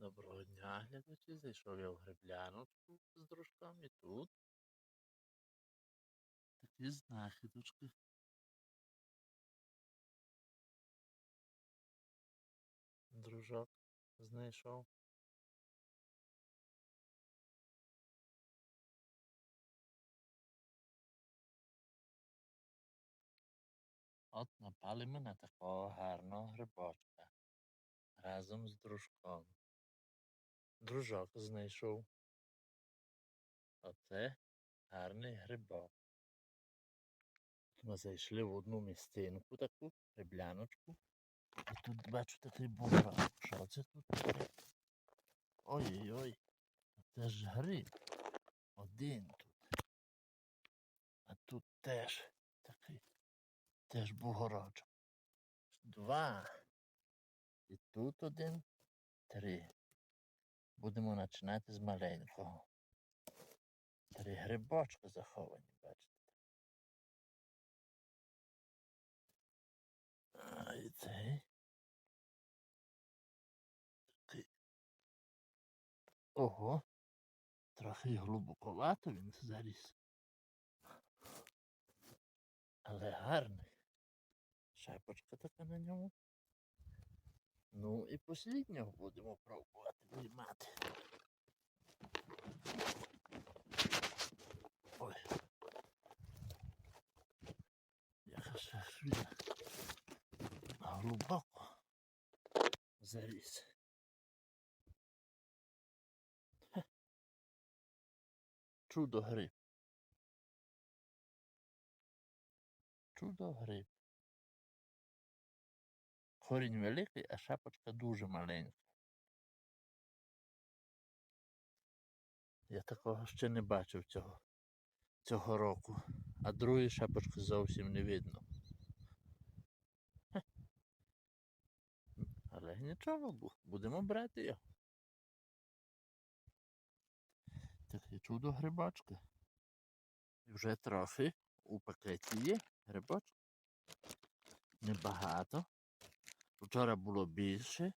Доброго дня, глядачі. Зайшов я в гребляночку з дружками тут. Такі знахідочки. Дружок знайшов. От напали ми на такого гарного грибочка разом з дружком. Дружок знайшов. Оце гарний грибок. Ми зайшли в одну місцинку таку, грибляночку. І тут бачу такий буграк. Що це тут? Ой-ой-ой. Це ж гриб. Один тут. А тут теж такий. Теж бугорочок. Два. І тут один, три. Будемо починати з маленького. Три грибочки заховані, бачите. А і цей. Такий. Ого. Трохи глибоковато він заріс. Але гарний. Шапочка така на ньому. Ну і посліднього будемо пробувати виймати. Ой. Яка ще швидко. Глибоко. Хе. Чудо гриб. Чудо гриб. Корінь великий, а шапочка дуже маленька. Я такого ще не бачив цього, цього року, а другої шапочки зовсім не видно. Але нічого, будемо брати його. Таке чудо грибочки. І вже трохи у пакеті є грибочки. Небагато. Вчора було більше,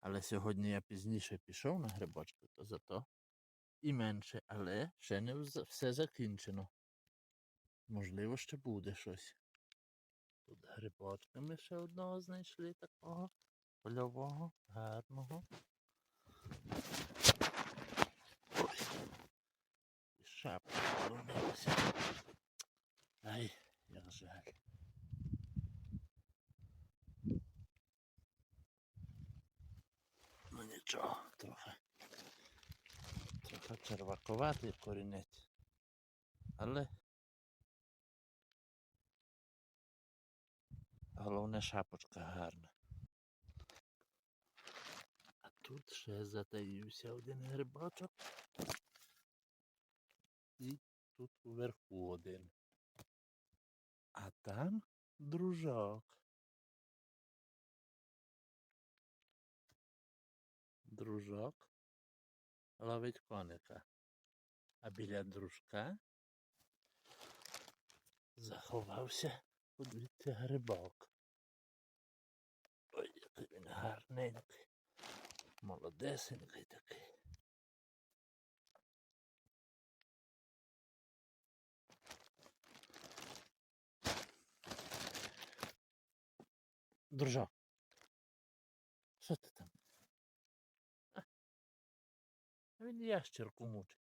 але сьогодні я пізніше пішов на грибочки, то зато і менше, але ще не все закінчено. Можливо, ще буде щось. Тут грибочки ми ще одного знайшли такого польового, гарного. Ой. І шапка поломилася. Ай, як жаль. Ну нічого, трохи. Трохи червакуватий корінець. Але головне шапочка гарна. А тут ще затаївся один грибочок. І тут вверху один. А там дружок. дружок ловить коника. А біля дружка заховався, подивіться, грибок. Ой, який він гарненький, молодесенький такий. Дружок, що ти там? А він ящерку мучить.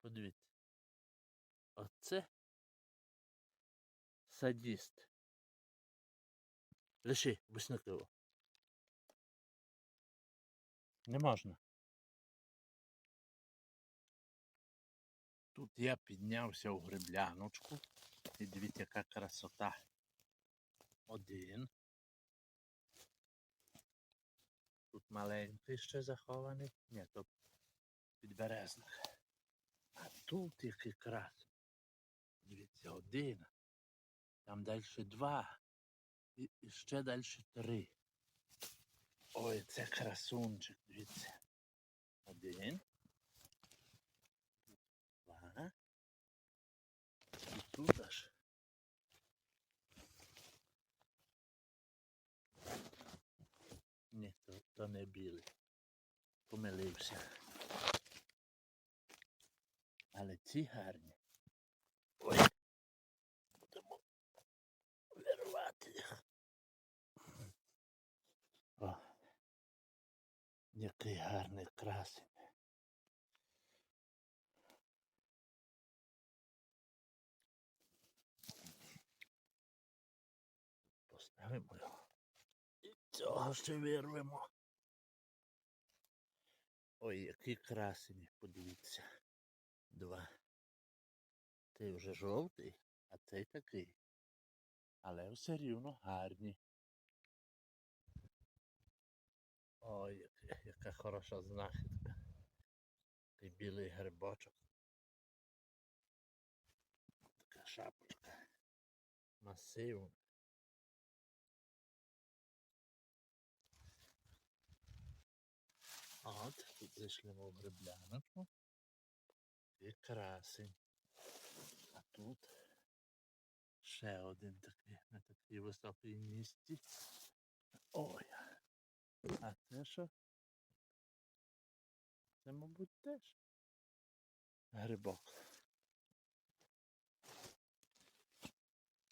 Подивіться. Оце садіст. Лиши, висникливо. Не можна. Тут я піднявся у грибляночку. І дивіться, яка красота. Один. Тут маленький ще захований. Ні, то підберезник. А тут який крас. Дивіться, один. Там далі два. І ще далі три. Ой, це красунчик, дивіться. Один. Два. І тут аж. То не білий. Помилився. Але ці гарні. Ой. Будемо вирвати їх. О, який гарний красень. Поставимо його. І цього ще вирвемо. Ой, які красені, подивіться. Два. Цей вже жовтий, а цей такий. Але все рівно гарні. Ой, яка, хороша знахідка. Такий білий грибочок. Така шапочка. Масивна. От, тут зайшли грибляночку. І красень. А тут ще один такий на такій високій місці. Ой. А це що? Це, мабуть, теж грибок.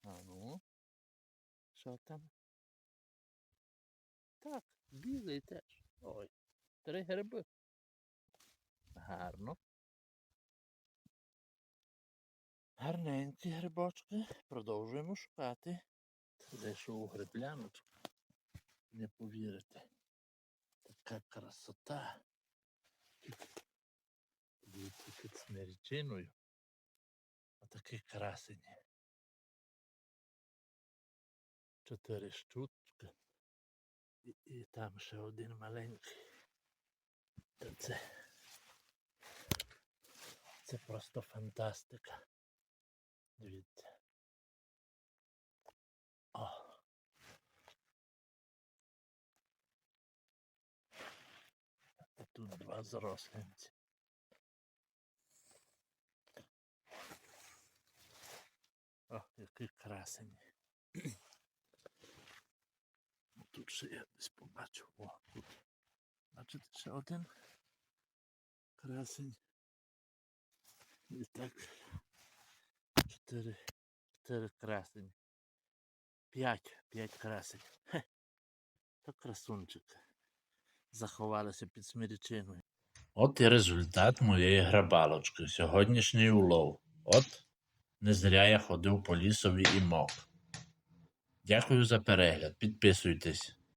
А ну. Що там? Так, білий теж. Ой. Три гриби. Гарно. Гарненькі грибочки. Продовжуємо шукати. Зайшов у грибляночку. Не повірите. Така красота. Дивіться під смерчиною. Отакі красені. Чотири штучки. І, і там ще один маленький. Та це. Це просто фантастика. Дивіться. О. І тут два зрослинці. О, який красень. Ну, Тут ще я десь побачив. О, тут. Бачите, ще один красень. І так. Чотири. Чотири красень. П'ять. П'ять красень. Хе. То красунчик. Заховалися під смірічиною. От і результат моєї грабалочки. Сьогоднішній улов. От не зря я ходив по лісові і мок. Дякую за перегляд. Підписуйтесь.